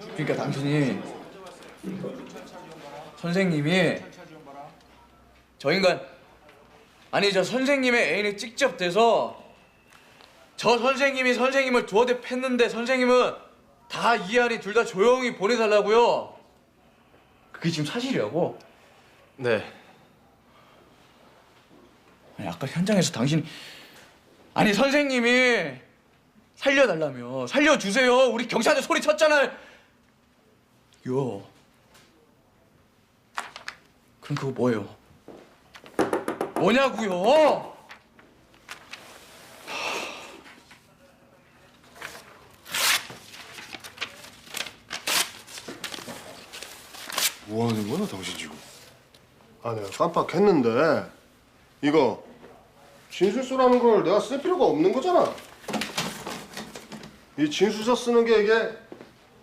그러니까 당신이 선생님이 저 인간 아니 저 선생님의 애인이 직접 돼서 저 선생님이 선생님을 두어 대 팼는데 선생님은 다 이해하니 둘 다 조용히 보내달라고요. 그게 지금 사실이라고. 네. 아니 아까 현장에서 당신 아니 선생님이 살려달라며 살려주세요. 우리 경찰한테 소리 쳤잖아요. 요. 그럼 그거 뭐예요? 뭐냐고요? 뭐 하는 거야, 당신 지금? 아 내가 깜빡했는데 이거 진술서라는 걸 내가 쓸 필요가 없는 거잖아. 이 진술서 쓰는 게 이게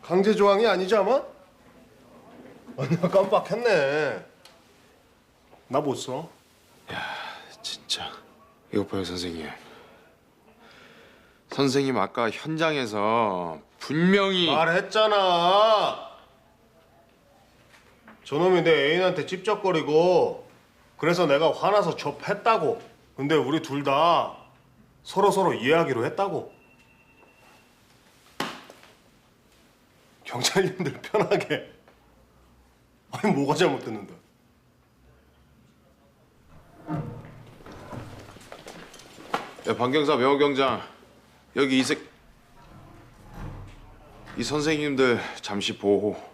강제 조항이 아니지 아마? 아 내가 깜빡했네. 나 못 써. 진짜. 이거 봐요, 선생님. 선생님 아까 현장에서 분명히 말했잖아. 저놈이 내 애인한테 찝쩍거리고 그래서 내가 화나서 접했다고. 근데 우리 둘 다 서로 서로 이해하기로 했다고. 경찰님들 편하게. 아니 뭐가 잘못됐는데? 야, 방경사 명호경장 여기 이색 이 선생님들 잠시 보호.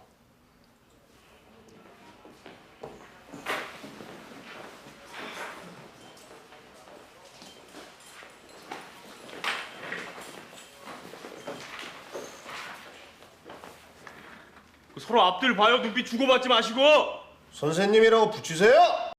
서로 앞들 봐요. 눈빛 주고받지 마시고. 선생님이라고 붙이세요?